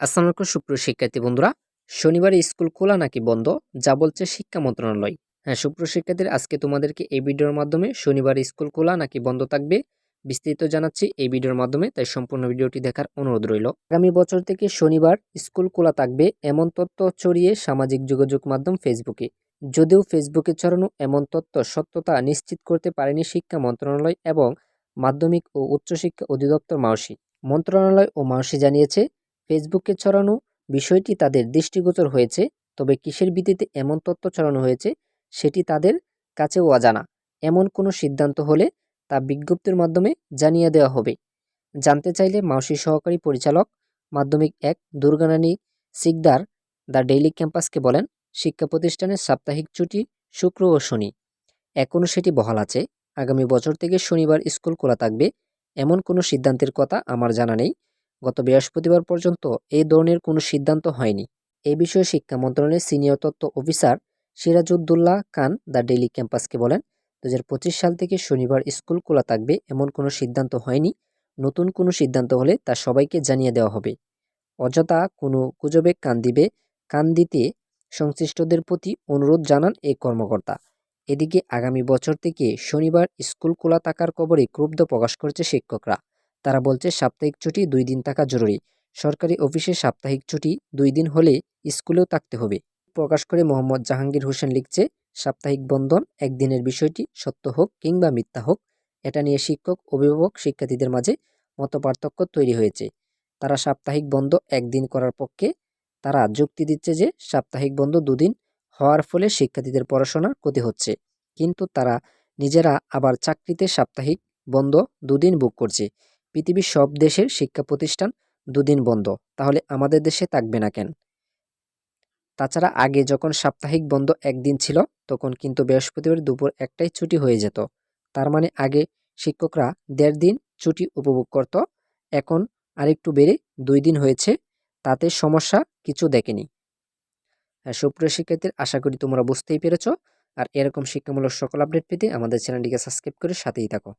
আসসালামু আলাইকুম, সুপ্রিয় শিক্ষার্থী বন্ধুরা। শনিবারে স্কুল খোলা নাকি বন্ধ? যা বলছে শিক্ষা মন্ত্রণালয়। হ্যাঁ সুপ্রিয় শিক্ষার্থীর, আজকে তোমাদেরকে এই ভিডিওর মাধ্যমে শনিবার স্কুল খোলা নাকি বন্ধ থাকবে বিস্তারিত জানাচ্ছি এই ভিডিওর মাধ্যমে, তাই সম্পূর্ণ ভিডিওটি দেখার অনুরোধ রইল। আগামী বছর থেকে শনিবার স্কুল খোলা থাকবে এমন তথ্য ছড়িয়ে সামাজিক যোগাযোগ মাধ্যম ফেসবুকে। যদিও ফেসবুকে ছড়ানো এমন তথ্য সত্যতা নিশ্চিত করতে পারেনি শিক্ষা মন্ত্রণালয় এবং মাধ্যমিক ও উচ্চশিক্ষা অধিদপ্তর মাওসি মন্ত্রণালয় ও মাওসি জানিয়েছে ফেসবুকে ছড়ানো বিষয়টি তাদের দৃষ্টিগোচর হয়েছে, তবে কিসের ভিত্তিতে এমন তথ্য ছড়ানো হয়েছে সেটি তাদের কাছেও অজানা। এমন কোনো সিদ্ধান্ত হলে তা বিজ্ঞপ্তির মাধ্যমে জানিয়ে দেওয়া হবে। জানতে চাইলে মাউসি সহকারী পরিচালক মাধ্যমিক এক দুর্গানানী সিকদার দ্য ডেইলি ক্যাম্পাসকে বলেন, শিক্ষা প্রতিষ্ঠানের সাপ্তাহিক ছুটি শুক্র ও শনি। এখনও সেটি বহাল আছে। আগামী বছর থেকে শনিবার স্কুল খোলা থাকবে। এমন কোনো সিদ্ধান্তের কথা আমার জানা নেই। গত বৃহস্পতিবার পর্যন্ত এই ধরনের কোনো সিদ্ধান্ত হয়নি। এ বিষয়ে শিক্ষা মন্ত্রণালয়ের সিনিয়র তত্ত্ব officer Sirajuddaula Khan the daily ক্যাম্পাসকে বলেন দু হাজার পঁচিশ সাল থেকে শনিবার স্কুল খোলা থাকবে, এমন কোনো সিদ্ধান্ত হয়নি। নতুন কোনো সিদ্ধান্ত হলে তা সবাইকে জানিয়ে দেওয়া হবে। অযথা কোনো গুজবে কান দিবে, কান দিতে সংশ্লিষ্টদের প্রতি অনুরোধ জানান এই কর্মকর্তা। এদিকে আগামী বছর থেকে শনিবার স্কুল খোলা থাকার খবরে ক্রুব্ধ প্রকাশ করছে শিক্ষকরা। তারা বলছে সাপ্তাহিক ছুটি দুই দিন থাকা জরুরি। সরকারি অফিসে সাপ্তাহিক ছুটি দুই দিন হলে স্কুলেও থাকতে হবে। প্রকাশ করে মোহাম্মদ জাহাঙ্গীর হোসেন লিখছে, সাপ্তাহিক বন্ধন একদিনের বিষয়টি সত্য হোক কিংবা মিথ্যা হোক, এটা নিয়ে শিক্ষক, অভিভাবক, শিক্ষার্থীদের মাঝে মতপার্থক্য তৈরি হয়েছে। তারা সাপ্তাহিক বন্ধ একদিন করার পক্ষে, তারা যুক্তি দিচ্ছে যে সাপ্তাহিক বন্ধ দুদিন হওয়ার ফলে শিক্ষার্থীদের পড়াশোনার ক্ষতি হচ্ছে। কিন্তু তারা নিজেরা আবার চাকরিতে সাপ্তাহিক বন্ধ দুদিন বুক করছে। পৃথিবীর সব দেশের শিক্ষা প্রতিষ্ঠান দুদিন বন্ধ, তাহলে আমাদের দেশে থাকবে না কেন? তাছাড়া আগে যখন সাপ্তাহিক বন্ধ একদিন ছিল, তখন কিন্তু বৃহস্পতিবার দুপুর একটাই ছুটি হয়ে যেত। তার মানে আগে শিক্ষকরা দেড় দিন ছুটি উপভোগ করত, এখন আরেকটু বেড়ে দুই দিন হয়েছে, তাতে সমস্যা কিছু দেখেনি। হ্যাঁ সুপ্রিয় শিক্ষার্থীর, আশা করি তোমরা বুঝতেই পেরেছ। আর এরকম শিক্ষামূলক সকল আপডেট পেতে আমাদের চ্যানেলটিকে সাবস্ক্রাইব করে সাথেই থাকো।